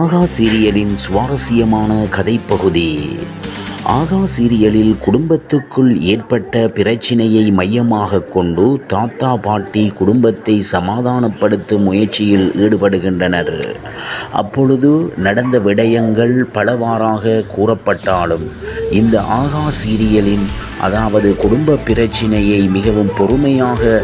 ஆகா சீரியலின் சுவாரஸ்யமான கதைப்பகுதி. ஆகா சீரியலில் குடும்பத்துக்குள் ஏற்பட்ட பிரச்சினையை மையமாக கொண்டு தாத்தா பாட்டி குடும்பத்தை சமாதானப்படுத்தும் முயற்சியில் ஈடுபடுகின்றனர். அப்பொழுது நடந்த விடயங்கள் பலவாறாக கூறப்பட்டாலும் இந்த ஆகா சீரியலின் அதாவது குடும்ப பிரச்சினையை மிகவும் பொறுமையாக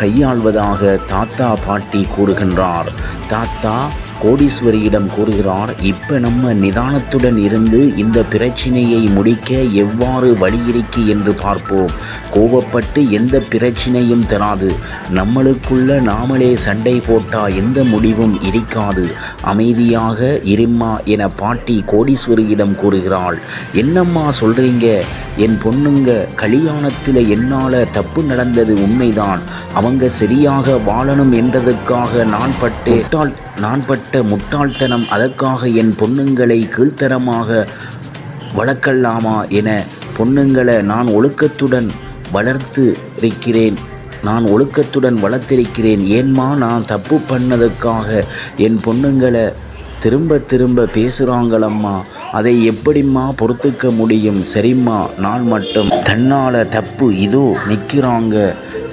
கையாள்வதாக தாத்தா பாட்டி கூறுகின்றார். தாத்தா கோடீஸ்வரியிடம் கூறுகிறார் இப்ப நம்ம நிதானத்துடன் இருந்து இந்த பிரச்சினையை முடிக்க எவ்வாறு வழி இருக்கு என்று பார்ப்போம். கோபப்பட்டு எந்த பிரச்சனையும் தராது. நம்மளுக்குள்ள நாமளே சண்டை போட்டா எந்த முடிவும் இருக்காது. அமைதியாக இரும்மா என பாட்டி கோடீஸ்வரியிடம் கூறுகிறாள். என்னம்மா சொல்றீங்க? என் பொண்ணுங்க கல்யாணத்தில் என்னால் தப்பு நடந்தது உண்மைதான். அவங்க சரியாக வாழணும் என்றதுக்காக நான் பட்டு நான் பட்ட முட்டாள்தனம் அதற்காக என் பொண்ணுங்களை கீழ்த்தரமாக வளர்க்கலாமா என பொண்ணுங்களை நான் ஒழுக்கத்துடன் வளர்த்து இருக்கிறேன். நான் ஒழுக்கத்துடன் வளர்த்திருக்கிறேன். ஏன்மா நான் தப்பு பண்ணதுக்காக என் பொண்ணுங்களை திரும்ப திரும்ப பேசுகிறாங்களம்மா அதை எப்படிம்மா பொறுத்துக்க முடியும்? சரிம்மா நான் மட்டும். தன்னால் தப்பு இதோ நிற்கிறாங்க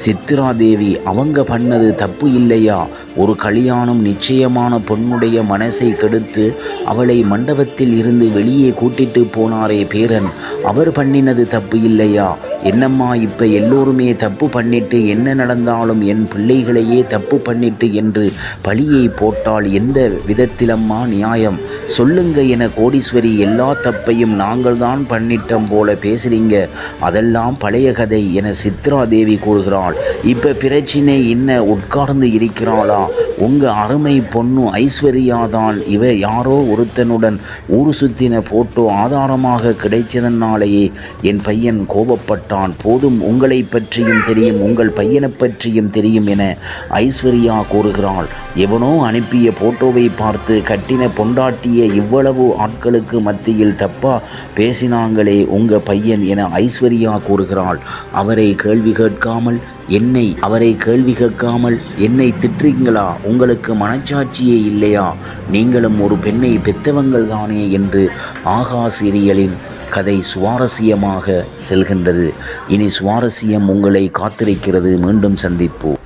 சித்ராதேவி அவங்க பண்ணது தப்பு இல்லையா? ஒரு கல்யாணம் நிச்சயமான பொண்ணுடைய மனசை கெடுத்து அவளை மண்டபத்தில் இருந்து வெளியே கூட்டிட்டு போனாரே பேரன். அவர் பண்ணினது தப்பு இல்லையா? என்னம்மா இப்போ எல்லோருமே தப்பு பண்ணிட்டு என்ன நடந்தாலும் என் பிள்ளைகளையே தப்பு பண்ணிட்டு என்று பழியை போட்டால் எந்த விதத்திலம்மா நியாயம்? சொல்லுங்க என கோடீஸ்வரி எல்லா தப்பையும் நாங்கள் தான் பண்ணிட்டோம் போல பேசுறீங்க. அதெல்லாம் பழைய கதை என சித்ரா தேவி கூறுகிறாள். இப்போ பிரச்சினை என்ன? உட்கார்ந்து இருக்கிறாளா? உங்க அருமை பொண்ணு ஐஸ்வர்யாதான் இவ யாரோ ஒருத்தனுடன் ஊர் சுத்தின போட்டோ ஆதாரமாக கிடைச்சதனாலேயே என் பையன் கோபப்பட்டான். போதும் உங்களை பற்றியும் தெரியும் உங்கள் பையனை பற்றியும் தெரியும் என ஐஸ்வர்யா கூறுகிறாள். எவனோ அனுப்பிய போட்டோவை பார்த்து கட்டின பொண்டாட்டிய இவ்வளவு ஆட்களுக்கு மத்தியில் தப்பா பேசினாங்களே உங்க பையன் என ஐஸ்வர்யா கூறுகிறாள். அவரை கேள்வி கேட்காமல் என்னை அவரை கேள்வி கேட்காமல் என்னை திட்டுறீங்களா? உங்களுக்கு மனச்சாட்சியே இல்லையா? நீங்களும் ஒரு பெண்ணை பெத்தவங்கள் தானே என்று ஆகா சீரியலின் கதை சுவாரஸ்யமாக செல்கின்றது. இனி சுவாரஸ்யம் உங்களை காத்திருக்கிறது. மீண்டும் சந்திப்போம்.